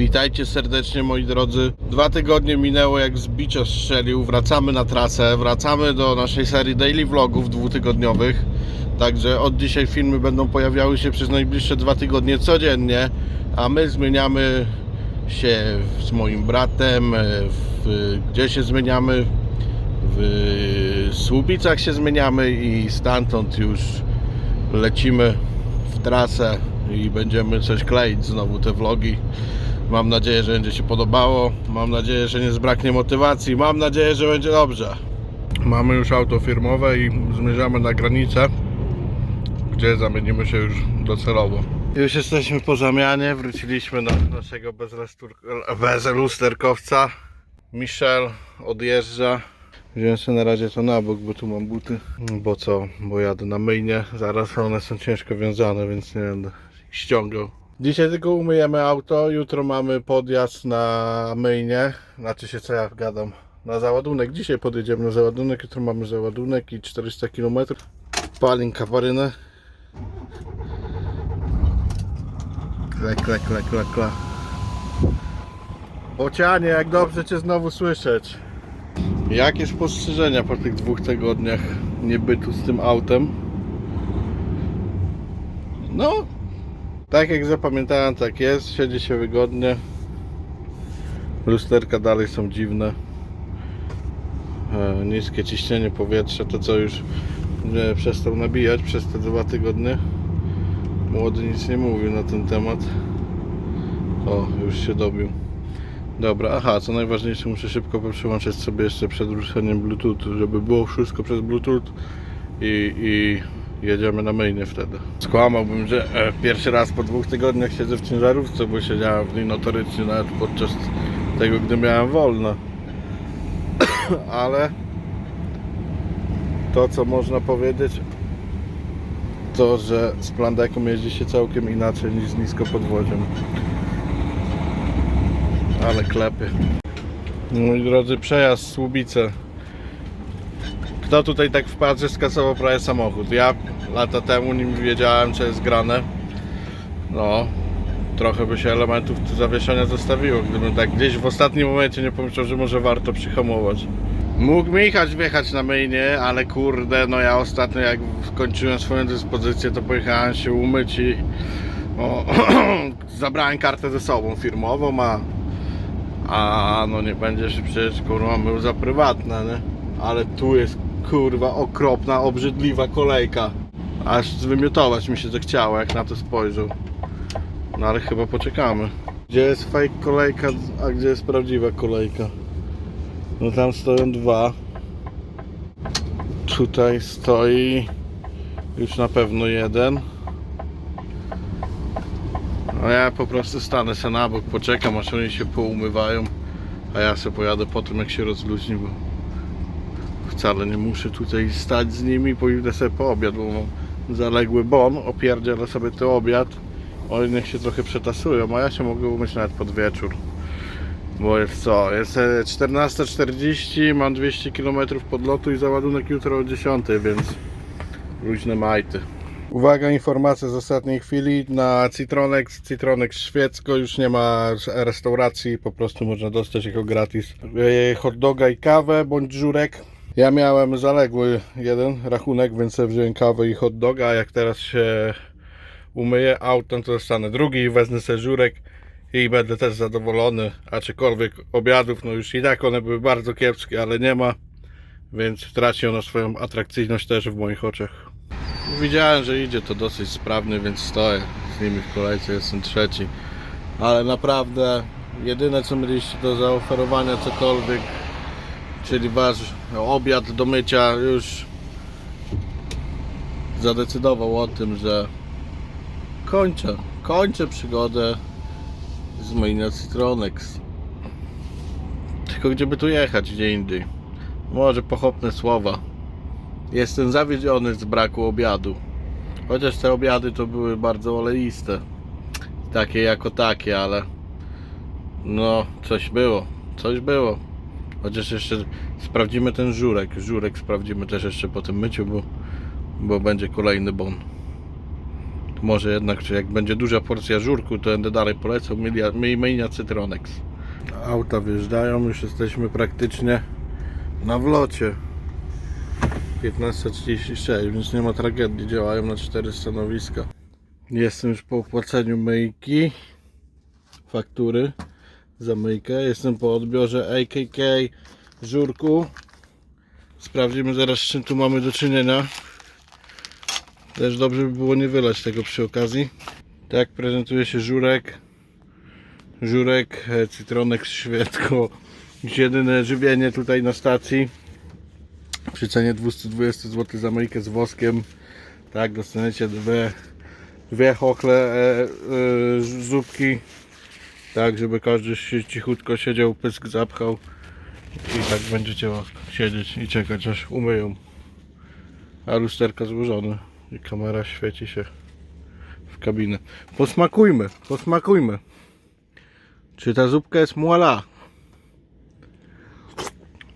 Witajcie serdecznie moi drodzy. Dwa tygodnie minęło jak z bicia strzelił. Wracamy na trasę, wracamy do naszej serii daily vlogów dwutygodniowych. Także od dzisiaj filmy będą pojawiały się przez najbliższe dwa tygodnie codziennie, a my zmieniamy się z moim bratem. e, W, gdzie się zmieniamy? W Słupicach się zmieniamy i stamtąd już lecimy w trasę i będziemy coś kleić znowu te vlogi. Mam nadzieję, że będzie się podobało. Mam nadzieję, że nie zbraknie motywacji. Mam nadzieję, że będzie dobrze. Mamy już auto firmowe i zmierzamy na granicę, gdzie zamienimy się już docelowo. Już jesteśmy po zamianie, wróciliśmy do naszego bezlusterkowca. Michel odjeżdża. Wziąłem sobie na razie to na bok, bo tu mam buty. Bo co? Bo jadę na myjnie. Zaraz one są ciężko wiązane, więc nie będę ściągał. Dzisiaj tylko umyjemy auto, jutro mamy podjazd na myjnie. Znaczy się co ja gadam. Na załadunek. Dzisiaj podjedziemy na załadunek, jutro mamy załadunek i 400 km. Palin kaparynę. Kle, kle, kle, kle, kle. Bocianie, jak dobrze Cię znowu słyszeć. Jakie spostrzeżenia po tych dwóch tygodniach niebytu z tym autem? No, tak jak zapamiętałem, tak jest. Siedzi się wygodnie. Lusterka dalej są dziwne. E, niskie ciśnienie powietrza, to co już e, przestał nabijać przez te dwa tygodnie. Młody nic nie mówił na ten temat. O, już się dobił. Dobra, aha, co najważniejsze, muszę szybko przełączyć sobie jeszcze przed ruszeniem Bluetoothu, żeby było wszystko przez Bluetooth i, i jedziemy na myjnie wtedy. Skłamałbym, że e, pierwszy raz po dwóch tygodniach siedzę w ciężarówce, bo siedziałem w niej notorycznie nawet podczas tego, gdy miałem wolno. Ale to, co można powiedzieć, to, że z plandeką jeździ się całkiem inaczej niż z niskopodwoziem. Ale klepy. Moi drodzy, przejazd Słubice. Kto tutaj tak wpadł, że skasował prawie samochód? Ja lata temu nim wiedziałem, co jest grane. No, trochę by się elementów zawieszenia zostawiło, gdybym tak gdzieś w ostatnim momencie nie pomyślał, że może warto przyhamować. Mógł Michać wjechać na myjnie, ale kurde, no ja ostatnio jak skończyłem swoją dyspozycję, to pojechałem się umyć i o, zabrałem kartę ze sobą firmową, a a no nie będzie się przecież kurwa mył za prywatne, nie? Ale tu jest kurwa okropna, obrzydliwa kolejka. Aż zwymiotować mi się zechciało jak na to spojrzał. No ale chyba poczekamy. Gdzie jest fake kolejka, a gdzie jest prawdziwa kolejka? No tam stoją dwa. Tutaj stoi już na pewno jeden. No ja po prostu stanę se na bok, poczekam aż oni się poumywają, a ja sobie pojadę po tym jak się rozluźni, bo wcale nie muszę tutaj stać z nimi, pójdę sobie po obiad, bo mam zaległy bon, opierdzielę sobie ten obiad, oni niech się trochę przetasują, a ja się mogę umyć nawet pod wieczór. Bo jest co, jest e, 14.40, mam 200 km podlotu i załadunek jutro o 10, więc luźne majty. Uwaga, informacja z ostatniej chwili na Citronex, Citronex Szwedzko już nie ma restauracji, po prostu można dostać jako gratis e, hot doga i kawę bądź żurek. Ja miałem zaległy jeden rachunek, więc sobie wziąłem kawę i hot doga, a jak teraz się umyję autem, to dostanę drugi i wezmę sobie żurek i będę też zadowolony, aczkolwiek obiadów, no już i tak one były bardzo kiepskie, ale nie ma, więc traci ona swoją atrakcyjność też w moich oczach. Widziałem, że idzie to dosyć sprawnie, więc stoję z nimi w kolejce, jestem trzeci. Ale naprawdę jedyne co mieliście do zaoferowania cokolwiek, czyli wasz obiad do mycia już zadecydował o tym, że kończę, kończę przygodę z myjnia Citronex. Tylko gdzie by tu jechać, gdzie indziej. Może pochopne słowa. Jestem zawiedziony z braku obiadu. Chociaż te obiady to były bardzo oleiste. Takie jako takie, ale no coś było. Coś było. Chociaż jeszcze sprawdzimy ten żurek. Żurek sprawdzimy też jeszcze po tym myciu, bo, bo będzie kolejny bon. Może jednak, czy jak będzie duża porcja żurku, to będę dalej polecał Milia- Mi- Minia Citronex. Auta wjeżdżają, już jesteśmy praktycznie na wlocie. 15.36, więc nie ma tragedii, działają na cztery stanowiska. Jestem już po opłaceniu myjki, faktury za myjkę. Jestem po odbiorze AKK żurku. Sprawdzimy zaraz z czym tu mamy do czynienia. Też dobrze by było nie wylać tego przy okazji. Tak prezentuje się żurek. Żurek, e, cytronek, świetko. Jedyne żywienie tutaj na stacji. Przy cenie 220 zł za myjkę z woskiem. Tak, dostaniecie dwie, dwie chochle e, e, zupki. Tak, żeby każdy się cichutko siedział, pysk zapchał. I tak będziecie siedzieć i czekać aż umyją. A lusterka złożone i kamera świeci się w kabinę. Posmakujmy, posmakujmy. Czy ta zupka jest muala?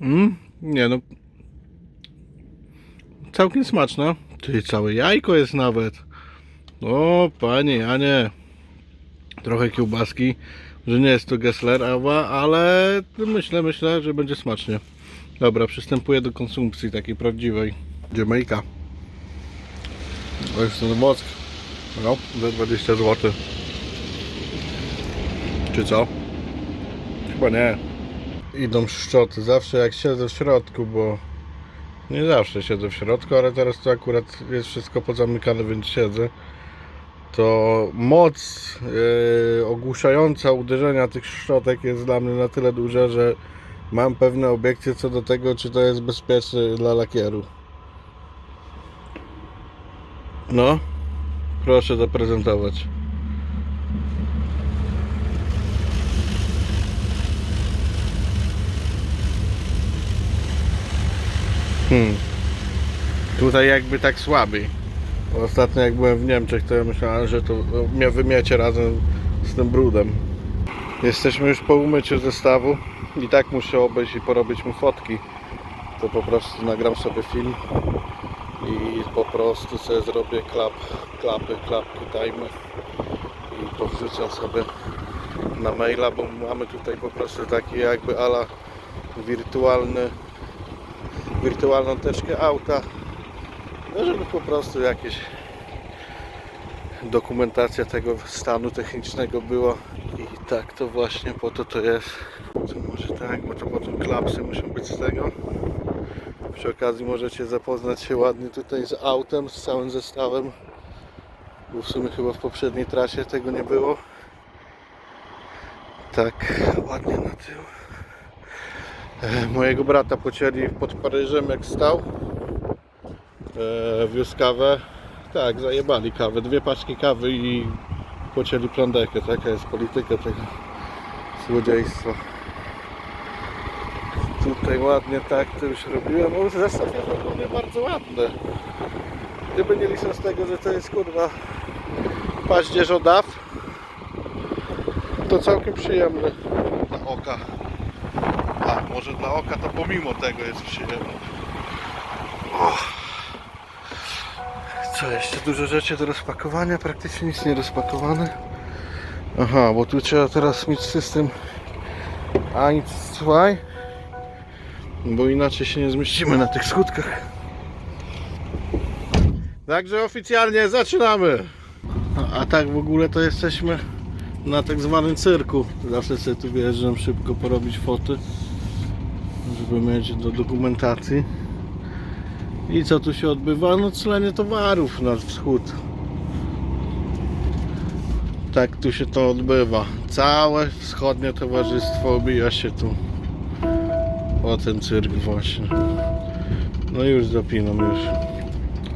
Mm? Nie no. Całkiem smaczna. Ty całe jajko jest nawet. O panie Janie. Trochę kiełbaski. Że nie jest to Gessler Awa, ale myślę, myślę, że będzie smacznie. Dobra, przystępuję do konsumpcji takiej prawdziwej. Jamaica. To jest ten wosk. No, za 20 zł. Czy co? Chyba nie. Idą szczoty. Zawsze jak siedzę w środku, bo nie zawsze siedzę w środku, ale teraz to akurat jest wszystko pozamykane, więc siedzę. To moc yy, ogłuszająca uderzenia tych szczotek jest dla mnie na tyle duża, że mam pewne obiekcje co do tego, czy to jest bezpieczne dla lakieru. No, proszę zaprezentować. Hmm. Tutaj jakby tak słabiej. Ostatnio jak byłem w Niemczech, to ja myślałem, że to mnie wymiecie razem z tym brudem. Jesteśmy już po umyciu zestawu i tak muszę obejść i porobić mu fotki. To po prostu nagram sobie film i po prostu sobie zrobię klap, klapy, klapki, tajmy i powrzucam sobie na maila, bo mamy tutaj po prostu taki jakby ala wirtualny wirtualną teczkę auta no żeby po prostu jakieś dokumentacja tego stanu technicznego była. I tak to właśnie po to to jest. To może tak, bo to potem klapsy muszą być z tego. Przy okazji możecie zapoznać się ładnie tutaj z autem, z całym zestawem. Bo w sumie chyba w poprzedniej trasie tego nie było. Tak ładnie na tył. E, mojego brata pocięli pod Paryżem jak stał wiózł kawę. Tak, zajebali kawę. Dwie paczki kawy i pocięli plądekę. Taka jest polityka tego złodziejstwa. Tutaj ładnie tak to już robiłem. O, zestaw jest ogólnie bardzo ładny. Gdyby nie licząc tego, że to jest kurwa paździerz od DAF, to całkiem przyjemny dla oka. A, może dla oka to pomimo tego jest przyjemny. Co jeszcze? Dużo rzeczy do rozpakowania, praktycznie nic nie rozpakowane. Aha, bo tu trzeba teraz mieć system 1, 2 bo inaczej się nie zmieścimy na tych skutkach. Także oficjalnie zaczynamy. A, a tak w ogóle to jesteśmy na tak zwanym cyrku. Zawsze sobie tu wyjeżdżam szybko porobić foty, żeby mieć do dokumentacji. I co tu się odbywa? No clenie towarów na wschód. Tak tu się to odbywa. Całe wschodnie towarzystwo obija się tu o ten cyrk właśnie. No już dopinam już.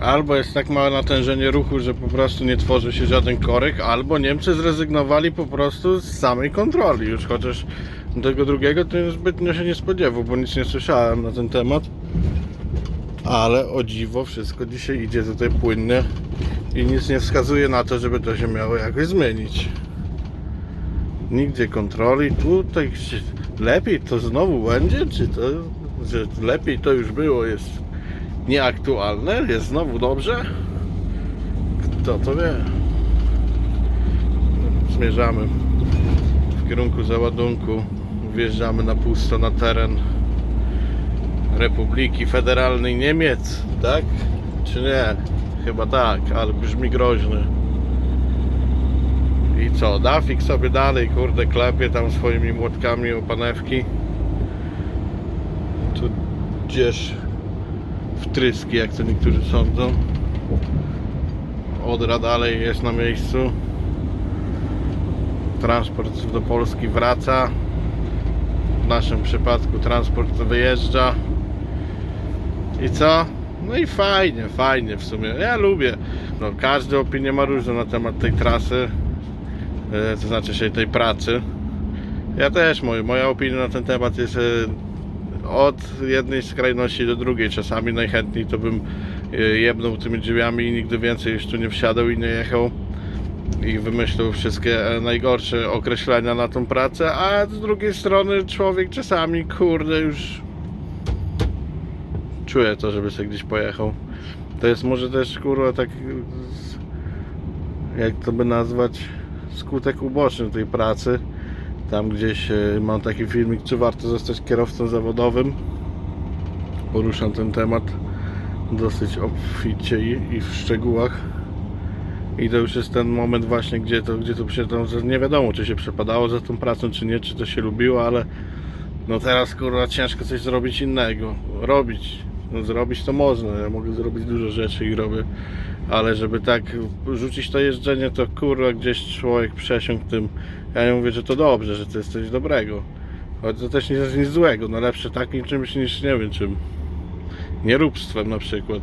Albo jest tak małe natężenie ruchu, że po prostu nie tworzy się żaden korek, albo Niemcy zrezygnowali po prostu z samej kontroli już, chociaż tego drugiego to zbytnio się nie spodziewał, bo nic nie słyszałem na ten temat. Ale o dziwo wszystko dzisiaj idzie tutaj płynnie i nic nie wskazuje na to, żeby to się miało jakoś zmienić. Nigdzie kontroli, tutaj lepiej to znowu będzie, czy to, że lepiej to już było, jest nieaktualne, jest znowu dobrze? Kto to wie? zmierzamy w kierunku załadunku. Wjeżdżamy na pusto na teren Republiki Federalnej Niemiec, tak? Czy nie? Chyba tak, ale brzmi groźny. I co? Dafik sobie dalej, kurde, klepie tam swoimi młotkami o panewki. Tu gdzieś wtryski, jak to niektórzy sądzą. Odra dalej jest na miejscu. Transport do Polski wraca. W naszym przypadku transport wyjeżdża. I co? No i fajnie, fajnie w sumie. Ja lubię. No, każdy opinię ma różną na temat tej trasy. e, To znaczy się tej pracy. Ja też, moja, moja opinia na ten temat jest e, od jednej skrajności do drugiej. Czasami najchętniej to bym e, jebnął tymi drzwiami i nigdy więcej już tu nie wsiadał i nie jechał i wymyślił wszystkie e, najgorsze określenia na tą pracę, a z drugiej strony człowiek czasami, kurde, już czuje to, żeby sobie gdzieś pojechał. To jest może też, kurwa, tak jak to by nazwać skutek uboczny tej pracy. Tam gdzieś e, mam taki filmik, czy warto zostać kierowcą zawodowym. Poruszam ten temat dosyć obficie i, w szczegółach. I to już jest ten moment właśnie, gdzie to, gdzie to się nie wiadomo, czy się przepadało za tą pracą, czy nie, czy to się lubiło, ale no teraz kurwa ciężko coś zrobić innego. Robić. No, zrobić to można. Ja mogę zrobić dużo rzeczy i robię. Ale żeby tak rzucić to jeżdżenie, to kurwa gdzieś człowiek przesiąkł tym. Ja nie mówię, że to dobrze, że to jest coś dobrego. Choć to też nie jest nic złego. No lepsze takim czymś niż nie wiem czym. Nieróbstwem na przykład.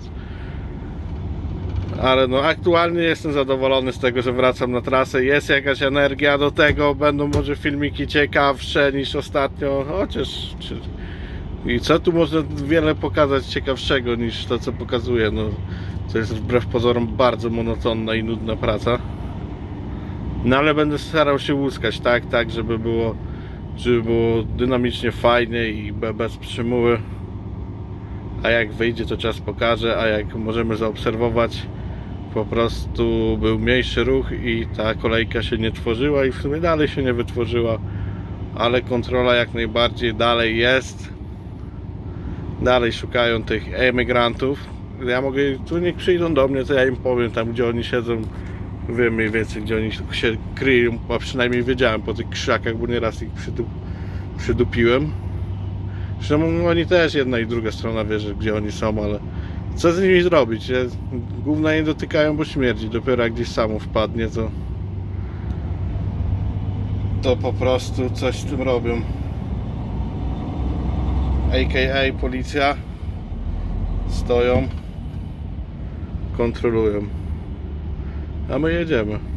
Ale no aktualnie jestem zadowolony z tego, że wracam na trasę. Jest jakaś energia do tego, będą może filmiki ciekawsze niż ostatnio, chociaż. I co tu można wiele pokazać ciekawszego niż to co pokazuje, no to jest wbrew pozorom bardzo monotonna i nudna praca. No ale będę starał się łuskać tak, tak, żeby było żeby było dynamicznie fajnie i be- bez przymuły. A jak wyjdzie to czas pokaże, a jak możemy zaobserwować po prostu był mniejszy ruch i ta kolejka się nie tworzyła i w sumie dalej się nie wytworzyła ale kontrola jak najbardziej dalej jest dalej szukają tych emigrantów ja mogę, tu niech przyjdą do mnie to ja im powiem tam gdzie oni siedzą wiem mniej więcej gdzie oni się kryją a przynajmniej wiedziałem po tych krzakach bo nieraz ich przydup, przydupiłem Zresztą oni też jedna i druga strona wie, że gdzie oni są, ale co z nimi zrobić? Gówna nie dotykają, bo śmierdzi. Dopiero jak gdzieś samo wpadnie, to to po prostu coś z tym robią. AKA policja stoją, kontrolują. A my jedziemy.